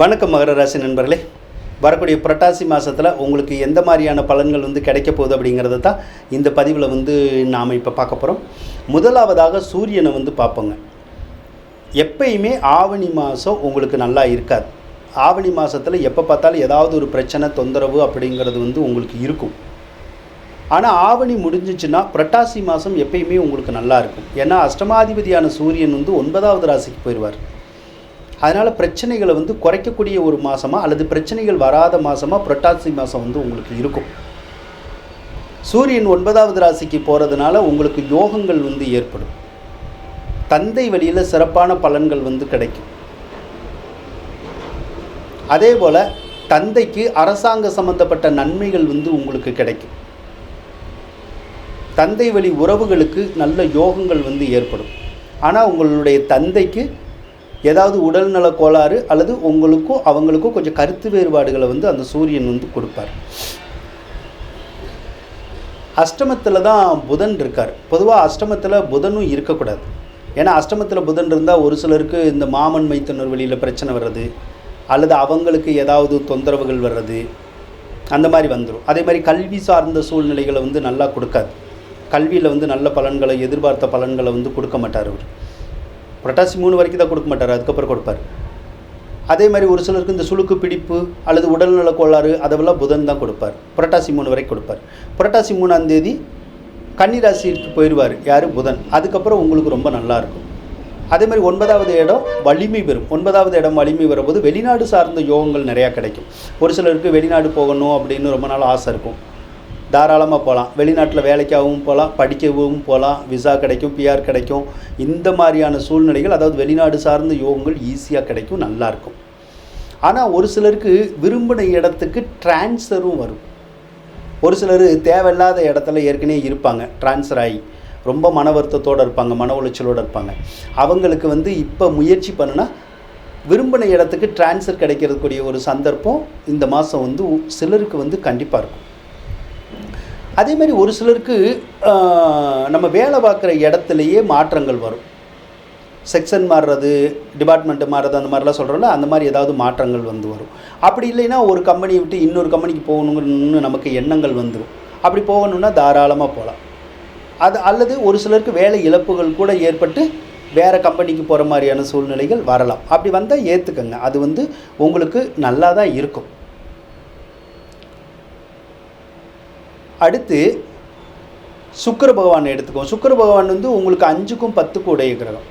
வணக்கம் மகர ராசி நண்பர்களே. வரக்கூடிய புரட்டாசி மாதத்தில் உங்களுக்கு எந்த மாதிரியான பலன்கள் வந்து கிடைக்க போகுது அப்படிங்கிறத தான் இந்த பதிவில் வந்து நாம் இப்போ பார்க்க போகிறோம் முதலாவதாக சூரியனை வந்து பார்ப்போங்க. எப்பயுமே ஆவணி மாதம் உங்களுக்கு நல்லா இருக்காது. ஆவணி மாதத்தில் எப்போ பார்த்தாலும் ஏதாவது ஒரு பிரச்சனை தொந்தரவு அப்படிங்கிறது வந்து உங்களுக்கு இருக்கும். ஆனால் ஆவணி முடிஞ்சிச்சுன்னா புரட்டாசி மாதம் எப்பயுமே உங்களுக்கு நல்லா இருக்கும். ஏன்னா அஷ்டமாதிபதியான சூரியன் வந்து ஒன்பதாவது ராசிக்கு போயிடுவார் அதனால் பிரச்சனைகளை வந்து குறைக்கக்கூடிய ஒரு மாதமாக அல்லது பிரச்சனைகள் வராத மாதமாக புரட்டாசி மாதம் வந்து உங்களுக்கு இருக்கும். சூரியன் ஒன்பதாவது ராசிக்கு போகிறதுனால உங்களுக்கு யோகங்கள் வந்து ஏற்படும். தந்தை வழியில் சிறப்பான பலன்கள் வந்து கிடைக்கும். அதே போல் தந்தைக்கு அரசாங்க சம்பந்தப்பட்ட நன்மைகள் வந்து உங்களுக்கு கிடைக்கும். தந்தை வழி உறவுகளுக்கு நல்ல யோகங்கள் வந்து ஏற்படும். ஆனால் உங்களுடைய தந்தைக்கு ஏதாவது உடல்நல கோளாறு அல்லது உங்களுக்கும் அவங்களுக்கும் கொஞ்சம் கருத்து வேறுபாடுகளை வந்து அந்த சூரியன் வந்து கொடுப்பார். அஷ்டமத்தில் தான் புதன் இருக்கார். பொதுவாக அஷ்டமத்தில் புதனும் இருக்கக்கூடாது. ஏன்னா அஷ்டமத்தில் புதன் இருந்தால் ஒரு சிலருக்கு இந்த மாமன் மைத்தனர் வழியில் பிரச்சனை வர்றது அல்லது அவங்களுக்கு ஏதாவது தொந்தரவுகள் வர்றது அந்த மாதிரி வந்துடும் அதே மாதிரி கல்வி சார்ந்த சூழ்நிலைகளை வந்து நல்லா கொடுக்காது. கல்வியில் வந்து நல்ல பலன்களை எதிர்பார்த்த பலன்களை வந்து கொடுக்க மாட்டார் அவர். புரட்டாசி மூணு வரைக்கும் தான் கொடுக்க மாட்டார் அதுக்கப்புறம் கொடுப்பார். அதே மாதிரி ஒரு சிலருக்கு இந்த சுளுக்கு பிடிப்பு அல்லது உடல்நல கோளாறு அதெல்லாம் புதன் தான் கொடுப்பார். புரட்டாசி மூணு வரைக்கும் கொடுப்பார். புரட்டாசி மூணாம் தேதி கன்னிராசிக்கு போயிடுவார் யார்? புதன். அதுக்கப்புறம் உங்களுக்கு ரொம்ப நல்லாயிருக்கும் அதே மாதிரி ஒன்பதாவது இடம் வலிமை பெறும். ஒன்பதாவது இடம் வலிமை வரும்போது வெளிநாடு சார்ந்த யோகங்கள் நிறையா கிடைக்கும். ஒரு சிலருக்கு வெளிநாடு போகணும் அப்படின்னு ரொம்ப நாள் ஆசை இருக்கும். தாராளமாக போகலாம் வெளிநாட்டில் வேலைக்காகவும் போகலாம் படிக்கவும் போகலாம் விசா கிடைக்கும் பிஆர் கிடைக்கும். இந்த மாதிரியான சூழ்நிலைகள் அதாவது வெளிநாடு சார்ந்த யோகங்கள் ஈஸியாக கிடைக்கும் நல்லாயிருக்கும் ஆனால் ஒரு சிலருக்கு விரும்பின இடத்துக்கு டிரான்ஸ்ஃபரும் வரும். ஒரு சிலர் தேவையில்லாத இடத்துல ஏற்கனவே இருப்பாங்க ட்ரான்ஸ்ஃபர் ஆகி. ரொம்ப மன வருத்தத்தோடு இருப்பாங்க மன உளைச்சலோடு இருப்பாங்க. அவங்களுக்கு வந்து இப்போ முயற்சி பண்ணுனா விரும்பின இடத்துக்கு டிரான்ஸ்ஃபர் கிடைக்கிறதுக்கூடிய ஒரு சந்தர்ப்பம் இந்த மாதம் வந்து சிலருக்கு வந்து கண்டிப்பாக இருக்கும். அதே மாதிரி ஒரு சிலருக்கு நம்ம வேலை பார்க்குற இடத்துலையே மாற்றங்கள் வரும். செக்ஷன் மாறுறது டிபார்ட்மெண்ட்டு மாறுறது அந்த மாதிரிலாம் சொல்கிறோம்ல அந்த மாதிரி ஏதாவது மாற்றங்கள் வந்து வரும். அப்படி இல்லைன்னா ஒரு கம்பெனியை விட்டு இன்னொரு கம்பெனிக்கு போகணுங்கன்னு நமக்கு எண்ணங்கள் வந்துடும் அப்படி போகணுன்னா தாராளமாக போகலாம். அது அல்லது ஒரு சிலருக்கு வேலை இழப்புகள் கூட ஏற்பட்டு வேறு கம்பெனிக்கு போகிற மாதிரியான சூழ்நிலைகள் வரலாம். அப்படி வந்தால் ஏற்றுக்கங்க அது வந்து உங்களுக்கு நல்லா தான் இருக்கும். அடுத்து சுக்கிர பகவான் எடுத்துக்குவோம் சுக்கிர பகவான் வந்து உங்களுக்கு அஞ்சுக்கும் பத்துக்கும் உடைய கிரகம்.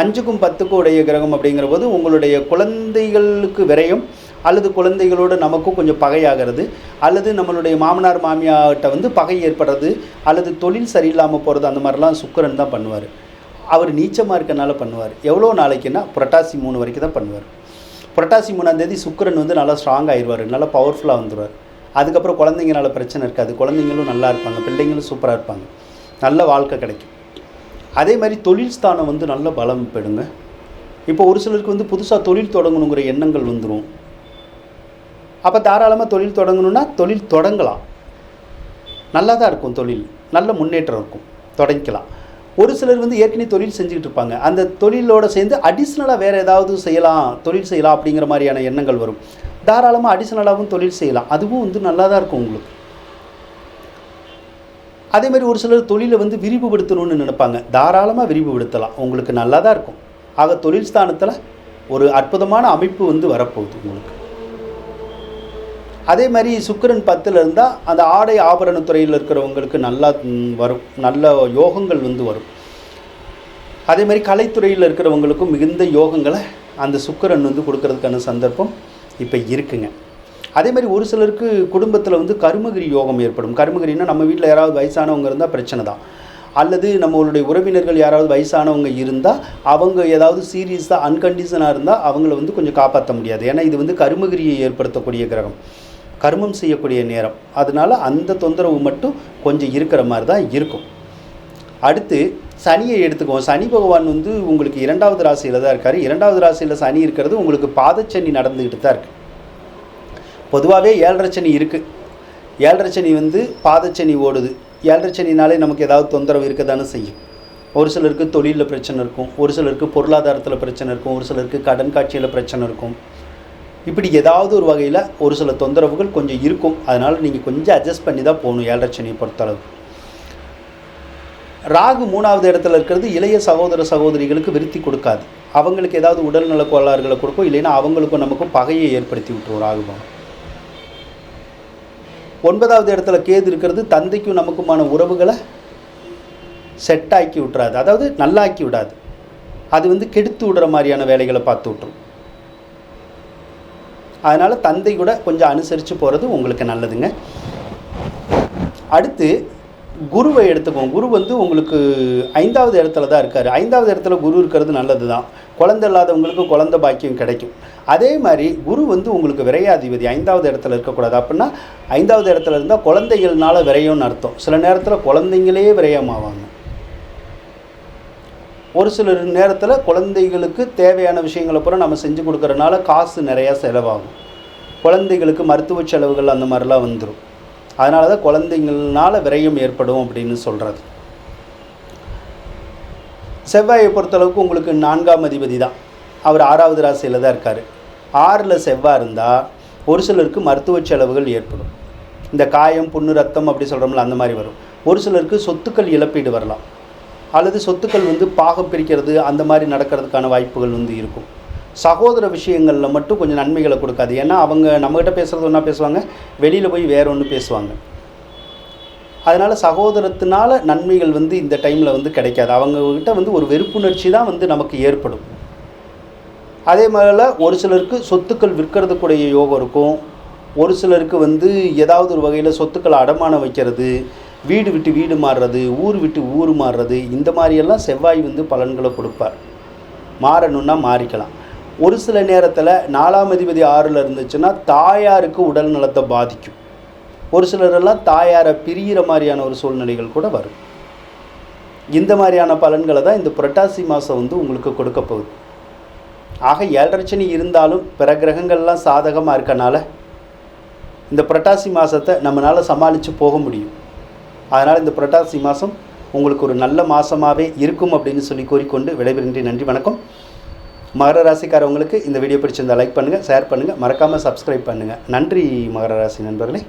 அஞ்சுக்கும் பத்துக்கும் உடைய கிரகம் அப்படிங்கிற போது உங்களுடைய குழந்தைகளுக்கு விரயம் அல்லது குழந்தைகளோடு நமக்கும் கொஞ்சம் பகையாகிறது அல்லது நம்மளுடைய மாமனார் மாமியார்கிட்ட வந்து பகை ஏற்படுறது அல்லது தொழில் சரியில்லாமல் போகிறது அந்த மாதிரிலாம் சுக்கிரன் தான் பண்ணுவார். அவர் நீச்சமாக இருக்கனால பண்ணுவார். எவ்வளோ நாளைக்குன்னா புரட்டாசி மூணு வரைக்கும் தான் பண்ணுவார். புரட்டாசி மூணாந்தேதி சுக்கரன் சுக்கிரன் வந்து நல்லா ஸ்ட்ராங் ஆயிடுவார். நல்லா பவர்ஃபுல்லாக வந்துடுவார் அதுக்கப்புறம் குழந்தைங்கனால பிரச்சனை இருக்காது. குழந்தைங்களும் நல்லா இருப்பாங்க. பிள்ளைங்களும் சூப்பராக இருப்பாங்க. நல்ல வாழ்க்கை கிடைக்கும். அதே மாதிரி தொழில் ஸ்தானம் வந்து நல்ல பலம் பெடுங்க இப்போ ஒரு சிலருக்கு வந்து புதுசாக தொழில் தொடங்கணுங்கிற எண்ணங்கள் வந்துடும் அப்போ தாராளமாக தொழில் தொடங்கணும்னா தொழில் தொடங்கலாம். நல்லா தான் இருக்கும் தொழில். நல்ல முன்னேற்றம் இருக்கும். தொடங்கிக்கலாம். ஒரு சிலர் வந்து ஏற்கனவே தொழில் செஞ்சுக்கிட்டு இருப்பாங்க. அந்த தொழிலோட சேர்ந்து அடிஷ்னலாக வேறு ஏதாவது செய்யலாம் தொழில் செய்யலாம் அப்படிங்கிற மாதிரியான எண்ணங்கள் வரும். தாராளமாக அடிஷ்னலாகவும் தொழில் செய்யலாம். அதுவும் வந்து நல்லா தான் இருக்கும் உங்களுக்கு. அதே மாதிரி ஒரு சிலர் தொழிலை வந்து விரிவுபடுத்தணும்னு நினைப்பாங்க. தாராளமாக விரிவுபடுத்தலாம். உங்களுக்கு நல்லா தான் இருக்கும். ஆக தொழில் ஸ்தானத்தில் ஒரு அற்புதமான அமைப்பு வந்து வரப்போகுது உங்களுக்கு. அதே மாதிரி சுக்கிரன் பத்தில் இருந்தால் அந்த ஆடை ஆபரண துறையில் இருக்கிறவங்களுக்கு நல்லா வரும். நல்ல யோகங்கள் வந்து வரும். அதே மாதிரி கலைத்துறையில் இருக்கிறவங்களுக்கும் மிகுந்த யோகங்களை அந்த சுக்கிரன் வந்து கொடுக்கறதுக்கான சந்தர்ப்பம் இப்போ இருக்குங்க. அதே மாதிரி ஒரு சிலருக்கு குடும்பத்தில் வந்து கருமகிரி யோகம் ஏற்படும். கருமகிரின்னா நம்ம வீட்டில் யாராவது வயசானவங்க இருந்தால் பிரச்சனை தான். அல்லது நம்மளுடைய உறவினர்கள் யாராவது வயசானவங்க இருந்தால் அவங்க ஏதாவது சீரியஸாக அன்கண்டிஷனாக இருந்தால் அவங்கள வந்து கொஞ்சம் காப்பாற்ற முடியாது. ஏன்னா இது வந்து கருமகிரியை ஏற்படுத்தக்கூடிய கிரகம். கர்மம் செய்யக்கூடிய நேரம். அதனால் அந்த தொந்தரவு மட்டும் கொஞ்சம் இருக்கிற மாதிரி தான் இருக்கும். அடுத்து சனியை எடுத்துக்குவோம். சனி பகவான் வந்து உங்களுக்கு இரண்டாவது ராசியில் தான் இருக்கார். இரண்டாவது ராசியில் சனி இருக்கிறது உங்களுக்கு பாதச்சனி நடந்துக்கிட்டு தான் இருக்குது பொதுவாகவே ஏழரை சனி இருக்குது ஏழரை சனி வந்து பாதச்சனி ஓடுது. ஏழரை சனினாலே நமக்கு ஏதாவது தொந்தரவு இருக்க தானே செய்யும். ஒரு சிலருக்கு தொழிலில் பிரச்சனை இருக்கும். ஒரு சிலருக்கு பொருளாதாரத்தில் பிரச்சனை இருக்கும். ஒரு சிலருக்கு கடன் காட்சியில் பிரச்சனை இருக்கும். இப்படி ஏதாவது ஒரு வகையில் ஒரு சில தொந்தரவுகள் கொஞ்சம் இருக்கும். அதனால் நீங்கள் கொஞ்சம் அட்ஜஸ்ட் பண்ணி தான் போகணும் ஏழரை சனியை பொறுத்தளவு. ராகு மூணாவது இடத்துல இருக்கிறது இளைய சகோதர சகோதரிகளுக்கு விருத்தி கொடுக்காது. அவங்களுக்கு ஏதாவது உடல்நல கோளாறுகளை கொடுக்கும் இல்லைன்னா அவங்களுக்கும் நமக்கும் பகையை ஏற்படுத்தி விட்டுரும் ராகுபவன் ஒன்பதாவது இடத்துல கேது இருக்கிறது தந்தைக்கும் நமக்குமான உறவுகளை செட் ஆக்கி அதாவது நல்லாக்கி விடாது. அது வந்து கெடுத்து விடுற மாதிரியான வேலைகளை பார்த்து விட்ரும் அதனால் தந்தை கூட கொஞ்சம் அனுசரித்து போகிறது உங்களுக்கு நல்லதுங்க. அடுத்து குருவை எடுத்துக்கோங்க குரு வந்து உங்களுக்கு ஐந்தாவது இடத்துல தான் இருக்கார். ஐந்தாவது இடத்துல குரு இருக்கிறது நல்லது தான் குழந்தை இல்லாதவங்களுக்கு குழந்த பாக்கியம் கிடைக்கும். அதே மாதிரி குரு வந்து உங்களுக்கு விரையாதிபதி ஐந்தாவது இடத்துல இருக்கக்கூடாது. அப்படின்னா ஐந்தாவது இடத்துல இருந்தால் குழந்தைகள்னால விரையும்னு அர்த்தம். சில நேரத்தில் குழந்தைங்களே விரயமாவாங்க. ஒரு சில நேரத்தில் குழந்தைகளுக்கு தேவையான விஷயங்களை பூரா நம்ம செஞ்சு கொடுக்குறதுனால காசு நிறையா செலவாகும். குழந்தைகளுக்கு மருத்துவ செலவுகள் அந்த மாதிரிலாம் வந்துடும் அதனால தான் குழந்தைங்கள்னால விரயம் ஏற்படும் அப்படின்னு சொல்கிறது செவ்வாயை பொறுத்தளவுக்கு உங்களுக்கு நான்காம் அதிபதி தான். அவர் ஆறாவது ராசியில் தான் இருக்கார். ஆறில் செவ்வாய் இருந்தால் ஒரு சிலருக்கு மருத்துவ செலவுகள் ஏற்படும். இந்த காயம் புண்ணு ரத்தம் அப்படி சொல்கிறோம்ல அந்த மாதிரி வரும். ஒரு சிலருக்கு சொத்துக்கள் இழப்பீடு வரலாம். அல்லது சொத்துக்கள் வந்து பாகம் பிரிக்கிறது அந்த மாதிரி நடக்கிறதுக்கான வாய்ப்புகள் வந்து இருக்கும். சகோதர விஷயங்களில் மட்டும் கொஞ்சம் நன்மைகளை கொடுக்காது. ஏன்னா அவங்க நம்மக்கிட்ட பேசுகிறது ஒன்றா பேசுவாங்க வெளியில் போய் வேற ஒன்று பேசுவாங்க. அதனால் சகோதரத்தினால நன்மைகள் வந்து இந்த டைமில் வந்து கிடைக்காது. அவங்கக்கிட்ட வந்து ஒரு வெறுப்புணர்ச்சி தான் வந்து நமக்கு ஏற்படும். அதே மாதிரில ஒரு சிலருக்கு சொத்துக்கள் விற்கிறதுக்குடைய யோகம் இருக்கும். ஒரு சிலருக்கு வந்து ஏதாவது ஒரு வகையில் சொத்துக்களை அடமானம் வைக்கிறது வீடு விட்டு வீடு மாறுறது ஊர் விட்டு ஊர் மாறுறது இந்த மாதிரியெல்லாம் செவ்வாய் வந்து பலன்களை கொடுப்பார். மாறணுன்னா மாறிக்கலாம். ஒரு சில நேரத்தில் நாலாம் அதிபதி ஆறில் இருந்துச்சுன்னா தாயாருக்கு உடல் நலத்தை பாதிக்கும். ஒரு சிலரெல்லாம் தாயாரை பிரிகிற மாதிரியான ஒரு சூழ்நிலைகள் கூட வரும். இந்த மாதிரியான பலன்களை தான் இந்த புரட்டாசி மாதம் வந்து உங்களுக்கு கொடுக்க போகுது. ஆக ஏழரட்சணி இருந்தாலும் பிற கிரகங்கள்லாம் சாதகமாக இருக்கனால இந்த புரட்டாசி மாதத்தை நம்மளால் சமாளித்து போக முடியும். அதனால் இந்த புரட்டாசி மாதம் உங்களுக்கு ஒரு நல்ல மாதமாகவே இருக்கும் அப்படின்னு சொல்லி கூறிக்கொண்டு விடைபெறுகின்றேன். நன்றி வணக்கம். மகர ராசிக்காரவங்களுக்கு இந்த வீடியோ பிடிச்சிருந்தால் லைக் பண்ணுங்கள் ஷேர் பண்ணுங்கள் மறக்காமல் சப்ஸ்கிரைப் பண்ணுங்கள் நன்றி மகர ராசி நண்பர்களே.